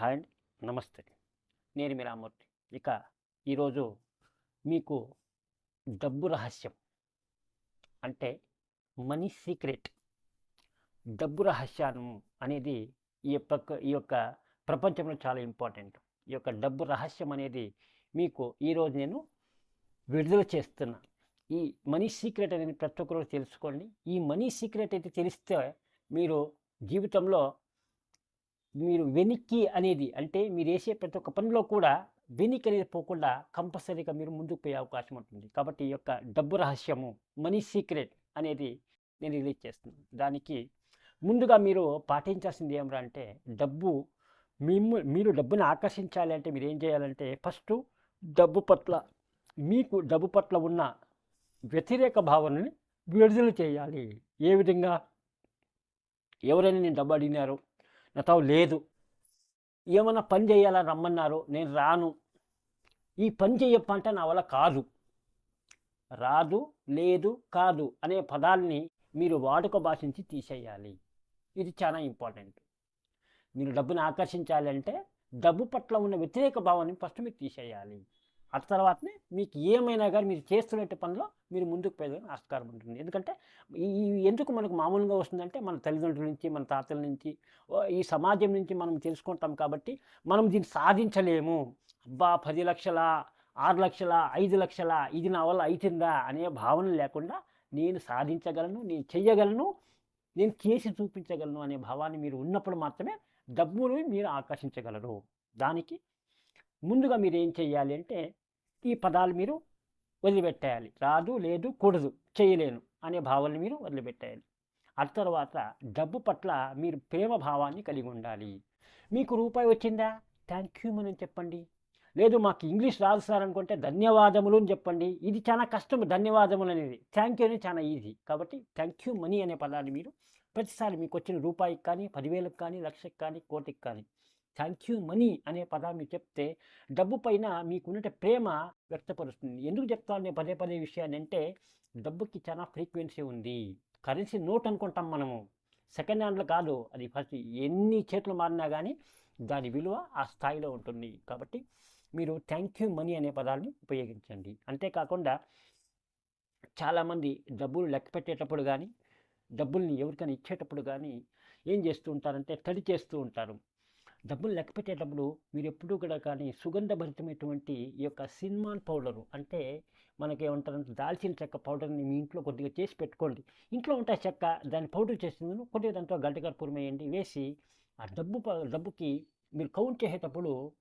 Hi నమస్తే. నేను మీ రామూర్తి ఇక ఈరోజు మీకు డబ్బు రహస్యం. అంటే మనీ సీక్రెట్. డబ్బు రహస్యం అనేది ఈ యొక్క ఈ యొక్క ప్రపంచంలో చాలా ఇంపార్టెంట్. ఈ యొక్క డబ్బు రహస్యం అనేది మీకు ఈరోజు నేను విడుదల చేస్తున్నా. ఈ మనీ సీక్రెట్ అనేది ప్రతి ఒక్కరు తెలుసుకోండి. ఈ మనీ సీక్రెట్ అయితే తెలిస్తే మీరు జీవితంలో మీరు వెనక్కి అనేది అంటే మీరు వేసే ప్రతి ఒక్క పనిలో కూడా వెనక్కి అనేది పోకుండా కంపల్సరీగా మీరు ముందుకు పోయే అవకాశం ఉంటుంది. కాబట్టి ఈ యొక్క డబ్బు రహస్యము మనీ సీక్రెట్ అనేది నేను రిలీజ్ చేస్తున్నాను. దానికి ముందుగా మీరు పాటించాల్సింది ఏమరా అంటే డబ్బు మిమ్ము మీరు డబ్బును ఆకర్షించాలి అంటే మీరు ఏం చేయాలంటే ఫస్ట్ డబ్బు పట్ల మీకు డబ్బు పట్ల ఉన్న వ్యతిరేక భావనని విడుదల చేయాలి. ఏ విధంగా? ఎవరైనా నేను డబ్బు అడిగినారు నాతో లేదు. ఏమన్నా పని చేయాలని రమ్మన్నారు. నేను రాను. ఈ పని చేయప్పంటే నా వల్ల కాదు. రాదు లేదు కాదు అనే పదాల్ని మీరు వాడుక భాషించి తీసేయాలి. ఇది చాలా ఇంపార్టెంట్. మీరు డబ్బును ఆకర్షించాలి అంటే డబ్బు పట్ల ఉన్న వ్యతిరేక భావాన్ని ఫస్ట్ మీరు తీసేయాలి. ఆ తర్వాతనే మీకు ఏమైనా కానీ మీరు చేస్తున్నట్టు పనిలో మీరు ముందుకు పోయేదానికి ఆస్కారం ఉంటుంది. ఎందుకంటే ఈ ఎందుకు మనకు మామూలుగా వస్తుందంటే మన తల్లిదండ్రుల నుంచి మన తాతల నుంచి ఓ, ఈ సమాజం నుంచి మనం తెలుసుకుంటాం కాబట్టి మనం దీన్ని సాధించలేము. అబ్బా పది లక్షల ఆరు లక్షల ఐదు లక్షల ఇది నా వల్ల అవుతుందా అనే భావన లేకుండా నేను సాధించగలను నేను చెయ్యగలను నేను చేసి చూపించగలను అనే భావాన్ని మీరు ఉన్నప్పుడు మాత్రమే డబ్బును మీరు ఆకర్షించగలరు. దానికి ముందుగా మీరు ఏం చేయాలి అంటే ఈ పదాలు మీరు వదిలిపెట్టేయాలి. రాదు లేదు కూడదు చేయలేను అనే భావాలను మీరు వదిలిపెట్టేయాలి. ఆ తర్వాత డబ్బు పట్ల మీరు ప్రేమ భావాన్ని కలిగి ఉండాలి. మీకు రూపాయి వచ్చిందా? థ్యాంక్ యూ అని చెప్పండి. లేదు మాకు ఇంగ్లీష్ రాదు సార్ అనుకుంటే ధన్యవాదములు అని చెప్పండి. ఇది చాలా కష్టం ధన్యవాదములు అనేది. థ్యాంక్ యూ అనేది చాలా ఈజీ. కాబట్టి థ్యాంక్ యూ మనీ అనే పదాన్ని మీరు ప్రతిసారి మీకు వచ్చిన రూపాయికి కానీ పదివేలకు కానీ లక్షకి కానీ కోటికి కానీ థ్యాంక్ యూ మనీ అనే పదాన్ని మీరు చెప్తే డబ్బు పైన మీకున్న ప్రేమ వ్యక్తపరుస్తుంది. ఎందుకు చెప్తాను నేను పదే పదే విషయాన్ని అంటే డబ్బుకి చాలా ఫ్రీక్వెన్సీ ఉంది. కరెన్సీ నోట్ అనుకుంటాం మనము. సెకండ్ హ్యాండ్లో కాదు. అది ఫస్ట్ ఎన్ని చేతులు మారినా కానీ దాని విలువ ఆ స్థాయిలో ఉంటుంది. కాబట్టి మీరు థ్యాంక్ యూ మనీ అనే పదాన్ని ఉపయోగించండి. అంతేకాకుండా చాలామంది డబ్బులు లెక్క పెట్టేటప్పుడు కానీ డబ్బుల్ని ఎవరికైనా ఇచ్చేటప్పుడు కానీ ఏం చేస్తూ ఉంటారంటే తడి చేస్తూ ఉంటారు. డబ్బులు లెక్క పెట్టేటప్పుడు మీరు ఎప్పుడూ కూడా కానీ సుగంధభరితమైనటువంటి ఈ యొక్క సినిమాన్ పౌడరు అంటే మనకి ఏమంటారంటే దాల్చిన చెక్క పౌడర్ని మీ ఇంట్లో కొద్దిగా చేసి పెట్టుకోండి. ఇంట్లో ఉంటే చెక్క దాన్ని పౌడర్ చేసింది కొద్దిగా దాంట్లో గడ్డకర్పూరం వేయండి వేసి ఆ డబ్బు డబ్బుకి మీరు కౌంట్ చేసేటప్పుడు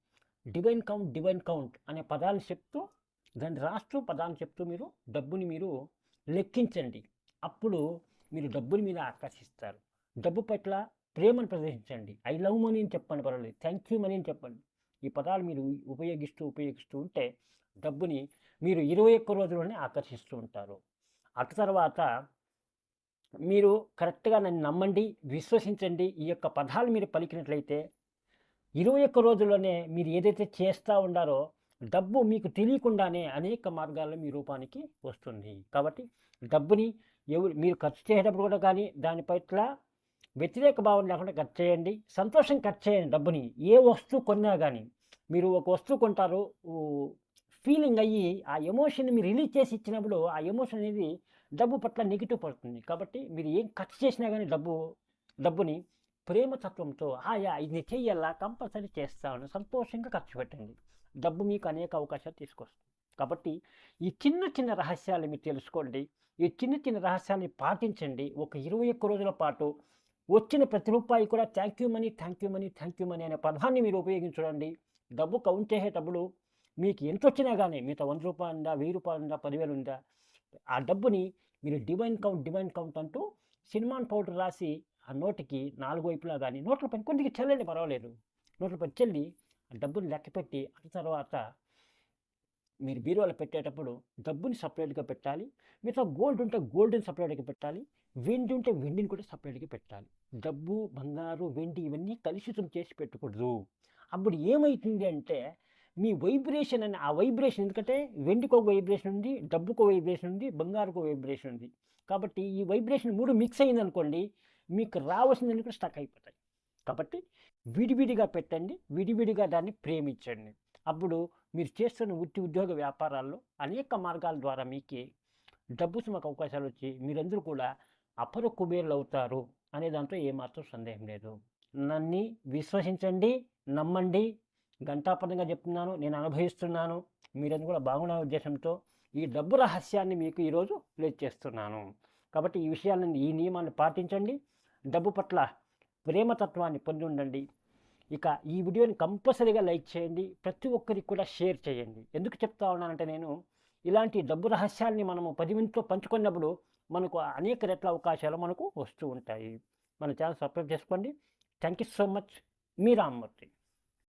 డివైన్ కౌంట్ డివైన్ కౌంట్ అనే పదాలు చెప్తూ దాన్ని రాస్తూ పదాలు చెప్తూ మీరు డబ్బుని మీరు లెక్కించండి. అప్పుడు మీరు డబ్బుని మీద ఆకర్షిస్తారు. డబ్బు పట్ల ప్రేమను ప్రదర్శించండి. ఐ లవ్ మనీ అని చెప్పండి పర్వాలేదు. థ్యాంక్ యూ మనీ అని చెప్పండి. ఈ పదాలు మీరు ఉపయోగిస్తూ ఉపయోగిస్తూ ఉంటే డబ్బుని మీరు ఇరవై ఒక్క రోజుల్లోనే ఆకర్షిస్తూ ఉంటారు. అటు తర్వాత మీరు కరెక్ట్గా నన్ను నమ్మండి విశ్వసించండి ఈ యొక్క పదాలు మీరు పలికినట్లయితే ఇరవై ఒక్క రోజుల్లోనే మీరు ఏదైతే చేస్తూ ఉండారో డబ్బు మీకు తెలియకుండానే అనేక మార్గాల్లో మీ రూపానికి వస్తుంది. కాబట్టి డబ్బుని ఎవరు మీరు ఖర్చు చేసేటప్పుడు కూడా కానీ దాని పట్ల వ్యతిరేక భావన లేకుండా ఖర్చు చేయండి. సంతోషం ఖర్చు చేయండి డబ్బుని. ఏ వస్తువు కొన్నా కానీ మీరు ఒక వస్తువు కొంటారు. ఫీలింగ్ అయ్యి ఆ ఎమోషన్ మీరు రిలీజ్ చేసి ఇచ్చినప్పుడు ఆ ఎమోషన్ అనేది డబ్బు పట్ల నెగిటివ్ పడుతుంది. కాబట్టి మీరు ఏం ఖర్చు చేసినా కానీ డబ్బు డబ్బుని ప్రేమతత్వంతో ఆయా ఇది చెయ్యాలా కంపల్సరీ చేస్తాను సంతోషంగా ఖర్చు పెట్టండి. డబ్బు మీకు అనేక అవకాశాలు తీసుకొస్తుంది. కాబట్టి ఈ చిన్న చిన్న రహస్యాలు మీరు తెలుసుకోండి. ఈ చిన్న చిన్న రహస్యాన్ని పాటించండి. ఒక ఇరవై ఒక్క రోజుల పాటు వచ్చిన ప్రతి రూపాయి కూడా thank you money thank you money thank you money అనే పదాన్ని మీరు ఉపయోగించడండి డబ్బు కౌంట్ చేసేటప్పుడు మీకు ఎంత వచ్చినా కానీ మీతో వంద రూపాయలు ఉందా వెయ్యి రూపాయలు ఉందా పదివేలు ఉందా ఆ డబ్బుని మీరు డివైన్ కౌంట్ డివైన్ కౌంట్ అంటూ సినిమాన్ పౌడర్ రాసి ఆ నోటికి నాలుగు వైపులా కానీ నోట్ల పని కొద్దిగా చెల్లండి పర్వాలేదు. నోట్ల పని చెల్లి ఆ డబ్బుని లెక్క పెట్టి ఆ తర్వాత మీరు బీరువాలో పెట్టేటప్పుడు డబ్బుని సపరేట్గా పెట్టాలి. మిగతా గోల్డ్ ఉంటే గోల్డ్ని సపరేట్గా పెట్టాలి. వెండి ఉంటే వెండిని కూడా సపరేట్గా పెట్టాలి. డబ్బు బంగారు వెండి ఇవన్నీ కలుషితం చేసి పెట్టకూడదు. అప్పుడు ఏమవుతుంది అంటే మీ వైబ్రేషన్ అని ఆ వైబ్రేషన్ ఎందుకంటే వెండికి ఒక వైబ్రేషన్ ఉంది డబ్బుకు వైబ్రేషన్ ఉంది బంగారుకు వైబ్రేషన్ ఉంది. కాబట్టి ఈ వైబ్రేషన్ మూడు మిక్స్ అయింది అనుకోండి మీకు రావాల్సిందని కూడా స్టక్ అయిపోతాయి. కాబట్టి విడివిడిగా పెట్టండి విడివిడిగా దాన్ని ప్రేమించండి. అప్పుడు మీరు చేస్తున్న వృత్తి ఉద్యోగ వ్యాపారాల్లో అనేక మార్గాల ద్వారా మీకు డబ్బు సుమకు అవకాశాలు వచ్చి మీరందరూ కూడా అపర కుబేరులు అవుతారు అనే దాంతో ఏమాత్రం సందేహం లేదు. నన్ను విశ్వసించండి నమ్మండి. గంటాపరంగా చెప్తున్నాను నేను అనుభవిస్తున్నాను. మీరందరూ కూడా బాగున్న ఉద్దేశంతో ఈ డబ్బు రహస్యాన్ని మీకు ఈరోజు ప్లేస్ చేస్తున్నాను. కాబట్టి ఈ విషయాలను ఈ నియమాన్ని పాటించండి. డబ్బు పట్ల ప్రేమతత్వాన్ని పొంది ఉండండి. ఇక ఈ వీడియోని కంపల్సరీగా లైక్ చేయండి. ప్రతి ఒక్కరికి కూడా షేర్ చేయండి. ఎందుకు చెప్తా ఉన్నానంటే నేను ఇలాంటి డబ్బు రహస్యాల్ని మనము పది మందితో పంచుకున్నప్పుడు మనకు అనేక రెట్ల అవకాశాలు మనకు వస్తూ ఉంటాయి. మన ఛానల్ సబ్స్క్రైబ్ చేసుకోండి. Thank you so much. Me Rammurthy.